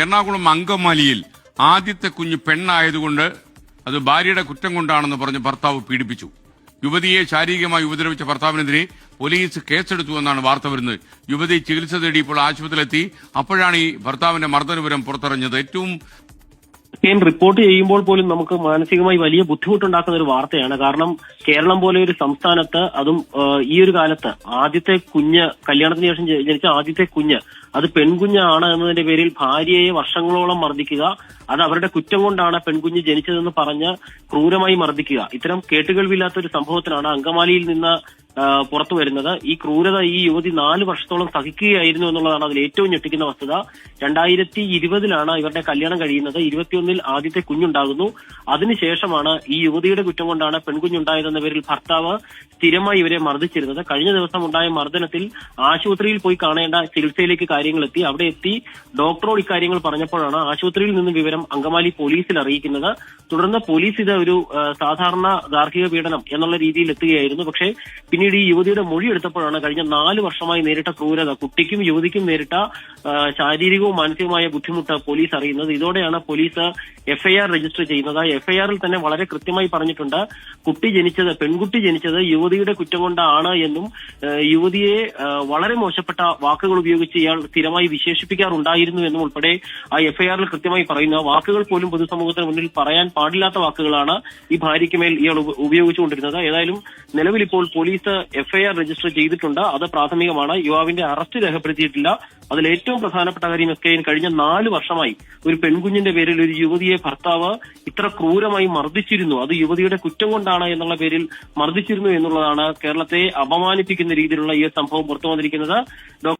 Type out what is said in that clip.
എറണാകുളം അങ്കമാലിയിൽ ആദ്യത്തെ കുഞ്ഞ് പെണ്ണായതുകൊണ്ട് അത് ഭാര്യയുടെ കുറ്റം കൊണ്ടാണെന്ന് പറഞ്ഞ് ഭർത്താവ് പീഡിപ്പിച്ചു. യുവതിയെ ശാരീരികമായി ഉപദ്രവിച്ച ഭർത്താവിനെതിരെ പോലീസ് കേസെടുത്തു എന്നാണ് വാർത്ത വരുന്നത്. യുവതി ചികിത്സ തേടി ഇപ്പോൾ ആശുപത്രിയിലെത്തി. അപ്പോഴാണ് ഈ ഭർത്താവിന്റെ മർദ്ദനപുരം പുറത്തിറങ്ങിയത് ഏറ്റവും കെയിൻ റിപ്പോർട്ട് ചെയ്യുമ്പോൾ പോലും നമുക്ക് മാനസികമായി വലിയ ബുദ്ധിമുട്ടുണ്ടാക്കുന്ന ഒരു വാർത്തയാണ്. കാരണം കേരളം പോലെ ഒരു സംസ്ഥാനത്ത് അതും ഈ ഒരു കാലത്ത് ആദ്യത്തെ കുഞ്ഞ് കല്യാണത്തിന് ശേഷം ജനിച്ച ആദ്യത്തെ കുഞ്ഞ് അത് പെൺകുഞ്ഞാണ് എന്നതിന്റെ പേരിൽ ഭാര്യയെ വർഷങ്ങളോളം മർദ്ദിക്കുക. അത് അവരുടെ കുറ്റം കൊണ്ടാണ് പെൺകുഞ്ഞ് ജനിച്ചതെന്ന് പറഞ്ഞ് ക്രൂരമായി മർദ്ദിക്കുക. ഇത്തരം കേട്ടുകേൾവില്ലാത്ത ഒരു സംഭവത്തിനാണ് അങ്കമാലിയിൽ നിന്ന് പുറത്തു വരുന്നത്. ഈ ക്രൂരത ഈ യുവതി നാല് വർഷത്തോളം സഹിക്കുകയായിരുന്നു എന്നുള്ളതാണ് അതിൽ ഏറ്റവും ഞെട്ടിക്കുന്ന വസ്തുത. രണ്ടായിരത്തി ഇരുപതിലാണ് ഇവരുടെ കല്യാണം കഴിയുന്നത്. ഇരുപത്തിയൊന്നിൽ ആദ്യത്തെ കുഞ്ഞുണ്ടാകുന്നു. അതിനുശേഷമാണ് ഈ യുവതിയുടെ കുറ്റം കൊണ്ടാണ് പെൺകുഞ്ഞുണ്ടായതെന്ന പേരിൽ ഭർത്താവ് സ്ഥിരമായി ഇവരെ മർദ്ദിച്ചിരുന്നത്. കഴിഞ്ഞ ദിവസം ഉണ്ടായ മർദ്ദനത്തിൽ ആശുപത്രിയിൽ പോയി കാണേണ്ട ചികിത്സയിലേക്ക് കാര്യങ്ങൾ എത്തി. അവിടെ എത്തി ഡോക്ടറോട് ഇക്കാര്യങ്ങൾ പറഞ്ഞപ്പോഴാണ് ആശുപത്രിയിൽ നിന്ന് വിവരം അങ്കമാലി പോലീസിൽ അറിയിക്കുന്നത്. തുടർന്ന് പോലീസ് ഇത് ഒരു സാധാരണ ഗാർഹിക പീഡനം എന്നുള്ള രീതിയിൽ എത്തുകയായിരുന്നു. പക്ഷേ പിന്നീട് ഈ യുവതിയുടെ മൊഴി എടുത്തപ്പോഴാണ് കഴിഞ്ഞ നാല് വർഷമായി നേരിട്ട ക്രൂരത. കുട്ടിക്കും യുവതിക്കും നേരിട്ട ശാരീരികവും മാനസികവുമായ ബുദ്ധിമുട്ട് പോലീസ് അറിയുന്നത്. ഇതോടെയാണ് പോലീസ് എഫ്ഐആർ രജിസ്റ്റർ ചെയ്യുന്നത്. എഫ്ഐആറിൽ തന്നെ വളരെ കൃത്യമായി പറഞ്ഞിട്ടുണ്ട് കുട്ടി ജനിച്ചത് പെൺകുട്ടി ജനിച്ചത് യുവതിയുടെ കുറ്റം കൊണ്ടാണ് എന്നും യുവതിയെ വളരെ മോശപ്പെട്ട വാക്കുകൾ ഉപയോഗിച്ച് ഇയാൾ സ്ഥിരമായി വിശേഷിപ്പിക്കാറുണ്ടായിരുന്നു എന്നും ഉൾപ്പെടെ ആ എഫ്ഐആറിൽ കൃത്യമായി പറയുന്ന. വാക്കുകൾ പോലും പൊതുസമൂഹത്തിന് മുന്നിൽ പറയാൻ പാടില്ലാത്ത വാക്കുകളാണ് ഈ ഭാര്യയ്ക്ക് മേൽ ഇയാൾ ഉപയോഗിച്ചുകൊണ്ടിരുന്നത്. ഏതായാലും നിലവിൽ ഇപ്പോൾ പോലീസ് എഫ്ഐആർ രജിസ്റ്റർ ചെയ്തിട്ടുണ്ട്. അത് പ്രാഥമികമാണ്. യുവാവിന്റെ അറസ്റ്റ് രേഖപ്പെടുത്തിയിട്ടില്ല. അതിൽ ഏറ്റവും പ്രധാനപ്പെട്ട കാര്യം എസ് കെ കഴിഞ്ഞ നാല് വർഷമായി ഒരു പെൺകുഞ്ഞിന്റെ പേരിൽ ഒരു യുവതിയെ ഭർത്താവ് ഇത്ര ക്രൂരമായി മർദ്ദിച്ചിരുന്നു. അത് യുവതിയുടെ കുറ്റം കൊണ്ടാണ് എന്നുള്ള പേരിൽ മർദ്ദിച്ചിരുന്നു എന്നുള്ളതാണ് കേരളത്തെ അപമാനിപ്പിക്കുന്ന രീതിയിലുള്ള ഈ സംഭവം പുറത്തു വന്നിരിക്കുന്നത്.